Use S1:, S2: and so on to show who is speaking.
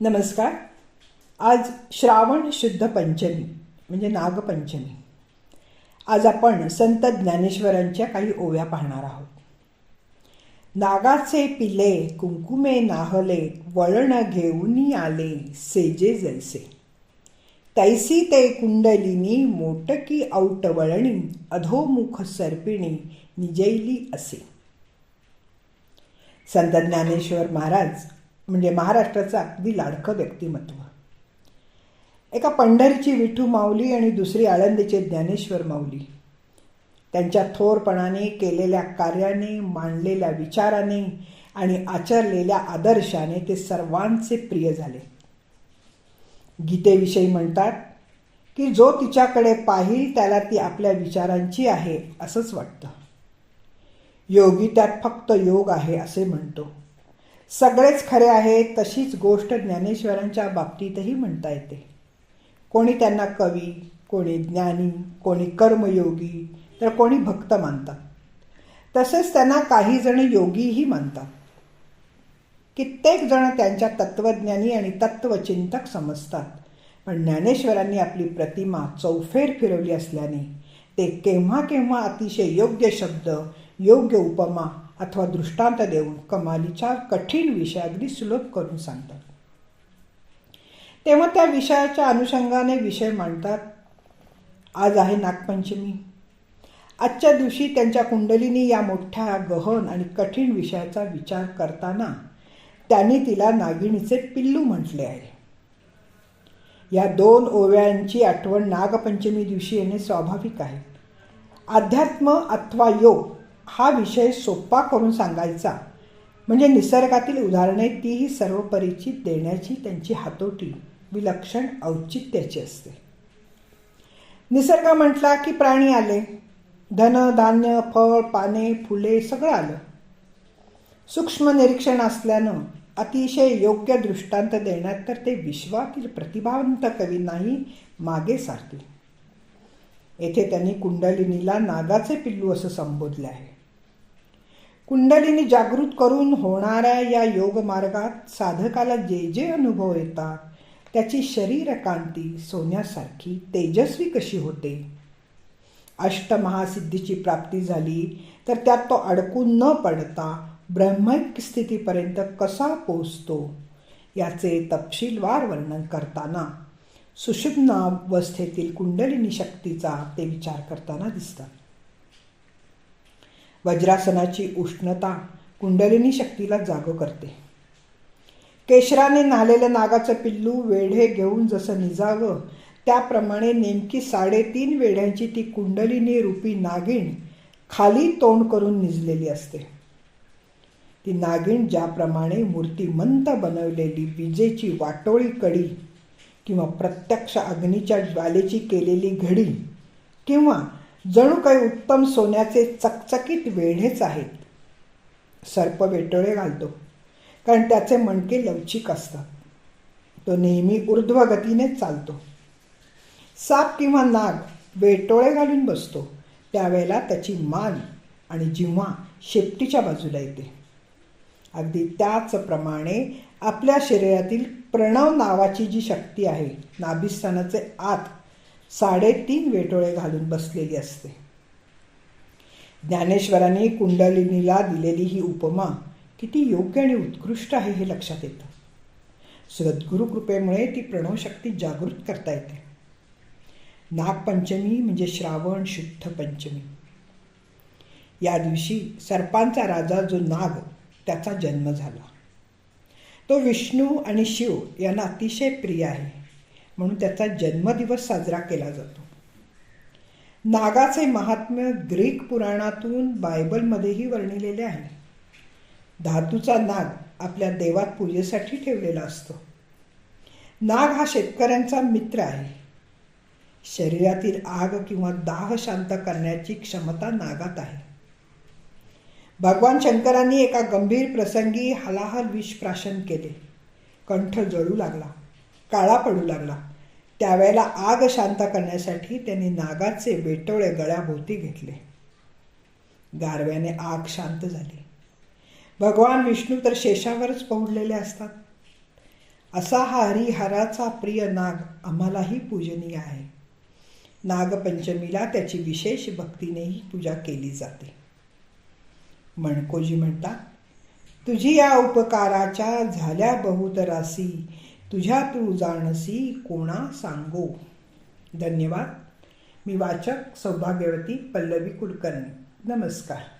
S1: नमस्कार. आज श्रावण शुद्ध पंचमी म्हणजे नागपंचमी. आज आपण संत ज्ञानेश्वरांच्या काही ओव्या पाहणार आहोत. नागाचे पिले कुंकुमे नाहले वळण घेऊन आले सेजे जैसे तैसी ते कुंडलिनी मोटकी औटवळणी अधोमुख सर्पिणी निजैली असे. संत ज्ञानेश्वर महाराज म्हणजे महाराष्ट्राचं अगदी लाडकं व्यक्तिमत्व. एका पंढरीची विठू माऊली आणि दुसरी आळंदीचे ज्ञानेश्वर माऊली. त्यांच्या थोरपणाने केलेल्या कार्याने मांडलेल्या विचाराने आणि आचरलेल्या आदर्शाने ते सर्वांचे प्रिय झाले. गीतेविषयी म्हणतात की जो तिच्याकडे पाहिल त्याला ती आपल्या विचारांची आहे असंच वाटतं. योगी त्यात फक्त योग आहे असे म्हणतो. सगळेच खरे आहे तशीच गोष्ट ज्ञानेश्वरांच्या बाबतीतही म्हणता येते. कोणी त्यांना कवी कोणी ज्ञानी कोणी कर्मयोगी तर कोणी भक्त मानतात. तसेच त्यांना काही जण योगीही मानतात. कित्येक जण त्यांच्या तत्वज्ञानी आणि तत्वचिंतक समजतात. पण ज्ञानेश्वरांनी आपली प्रतिमा चौफेर फिरवली असल्याने ते केव्हा केव्हा अतिशय योग्य शब्द योग्य उपमा अथवा दृष्टांत देऊन कमालीच्या कठीण विषय अगदी सुलभ करून सांगतात. तेव्हा त्या विषयाच्या अनुषंगाने विषय मांडतात. आज आहे नागपंचमी. आजच्या दिवशी त्यांच्या कुंडलीनी या मोठ्या गहन आणि कठीण विषयाचा विचार करताना त्यांनी तिला नागिणीचे पिल्लू म्हटले आहे. या दोन ओव्यांची आठवण नागपंचमी दिवशी येणे स्वाभाविक आहे. अध्यात्म अथवा योग हा विषय सोपा करून सांगायचा. म्हणजे निसर्गातील उदाहरणे तीही सर्व परिचित देण्याची त्यांची हातोटी विलक्षण औचित्याची असते. निसर्ग म्हटला की प्राणी आले. धन धान्य फळ पाने फुले सगळं आलं. सूक्ष्म निरीक्षण असल्यानं अतिशय योग्य दृष्टांत देण्यात तर ते विश्वातील प्रतिभावंत कवींनाही मागे सारतील. येथे त्यांनी कुंडलिनीला नागाचे पिल्लू असं संबोधले आहे. कुंडलिनी जागृत करून होणाऱ्या या योगमार्गात साधकाला जे जे अनुभव येतात त्याची शरीरकांती सोन्यासारखी तेजस्वी कशी होते? अष्टमहासिद्धीची प्राप्ती झाली तर त्यात तो अडकून न पडता ब्रह्मैक स्थितीपर्यंत कसा पोचतो याचे तपशीलवार वर्णन करताना सुषुम्नावस्थेतील कुंडलिनी शक्तीचा ते विचार करताना दिसतात. वज्रासनाची उष्णता कुंडलिनी शक्तीला जागो करते. केशराने नालेलं नागाचं पिल्लू वेढे घेऊन जसं निजावं त्याप्रमाणे नेमकी साडेतीन वेढ्यांची ती कुंडलिनी रूपी नागिण खाली तोंड करून निजलेली असते. ती नागिण ज्याप्रमाणे मूर्तिमंत बनवलेली विजेची वाटोळी कडी किंवा प्रत्यक्ष अग्नीच्या ज्वालेची केलेली घडी किंवा जणू काही उत्तम सोन्याचे चकचकीत वेढेच आहेत. सर्प वेटोळे घालतो कारण त्याचे मणके लवचिक असतात. तो नेहमी ऊर्ध्वगतीने चालतो. साप किंवा नाग वेटोळे घालून बसतो त्यावेळेला त्याची मान आणि जिव्हा शेपटीच्या बाजूला येते. अगदी त्याचप्रमाणे आपल्या शरीरातील प्रणव नावाची जी शक्ती आहे नाभिस्थानाचे आत साडेतीन वेटोळे घालून बसलेली असते. ज्ञानेश्वरांनी कुंडलिनीला दिलेली ही उपमा किती योग्य आणि उत्कृष्ट आहे हे लक्षात येतं. सद्गुरु कृपेमुळे ती प्रणवशक्ती जागृत करता येते. नागपंचमी म्हणजे श्रावण शुद्ध पंचमी. या दिवशी सर्पांचा राजा जो नाग त्याचा जन्म झाला. तो विष्णू आणि शिव यांना अतिशय प्रिय आहे. म्हणून त्याचा जन्मदिवस साजरा केला जातो. नागाचे महात्म्य ग्रीक पुराणातून बायबलमध्येही वर्णिलेले आहे. धातूचा नाग आपल्या देवात पूजेसाठी ठेवलेला असतो. नाग हा शेतकऱ्यांचा मित्र आहे. शरीरातील आग किंवा दाह शांत करण्याची क्षमता नागात आहे. भगवान शंकरांनी एका गंभीर प्रसंगी हलाहल विष प्राशन केले. कंठ जळू लागला. काळा पडू लागला. त्यावेळेला आग शांत करण्यासाठी त्यांनी नागाचे बेटोळे गळ्याभोवती घेतले. गारव्याने आग शांत झाली. भगवान विष्णू तर शेषावरच पोहडलेले असतात. असा हा हरिहराचा प्रिय नाग आम्हालाही पूजनीय आहे. नागपंचमीला त्याची विशेष भक्तीनेही पूजा केली जाते. मणकोजी म्हणतात तुझी या उपकाराच्या झाल्या बहुत रासी तुझ्या तू जाणसी कोणा सांगो. धन्यवाद. मी वाचक सौभाग्यवती पल्लवी कुलकर्णी. नमस्कार.